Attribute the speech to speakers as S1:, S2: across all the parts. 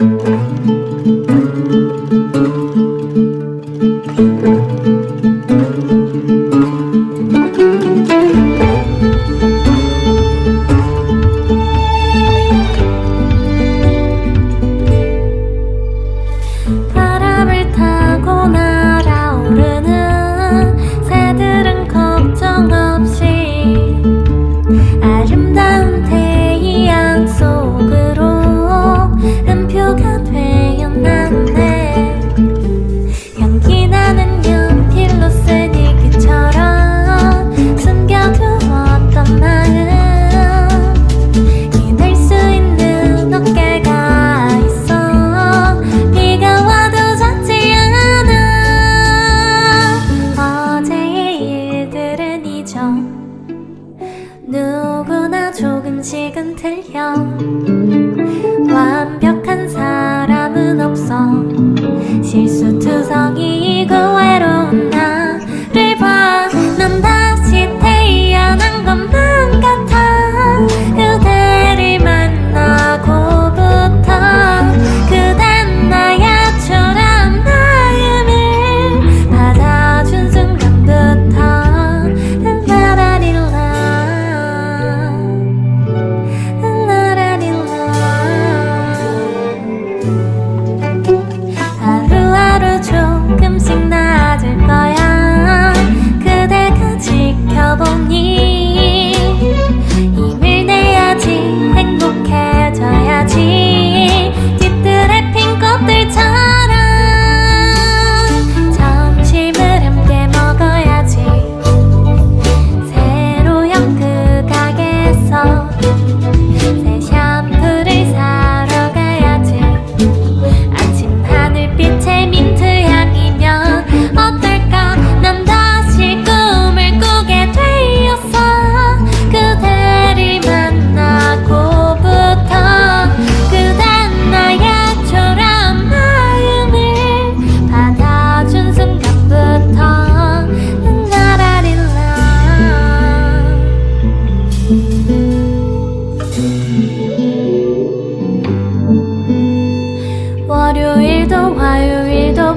S1: Música 음식은 틀려 완벽한 사람은 없어. 실수투성이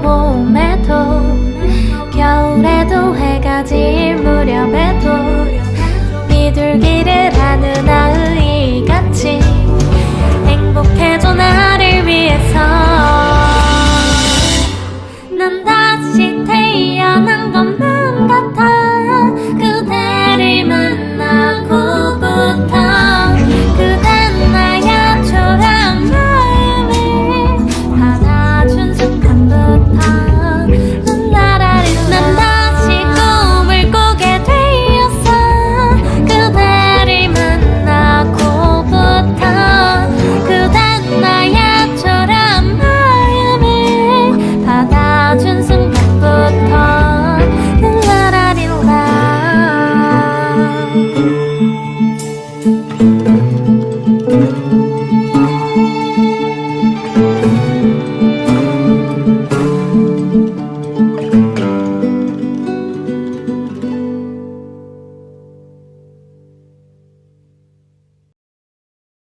S1: 봄에도 겨울에도 해가 질 무렵에도 비둘기를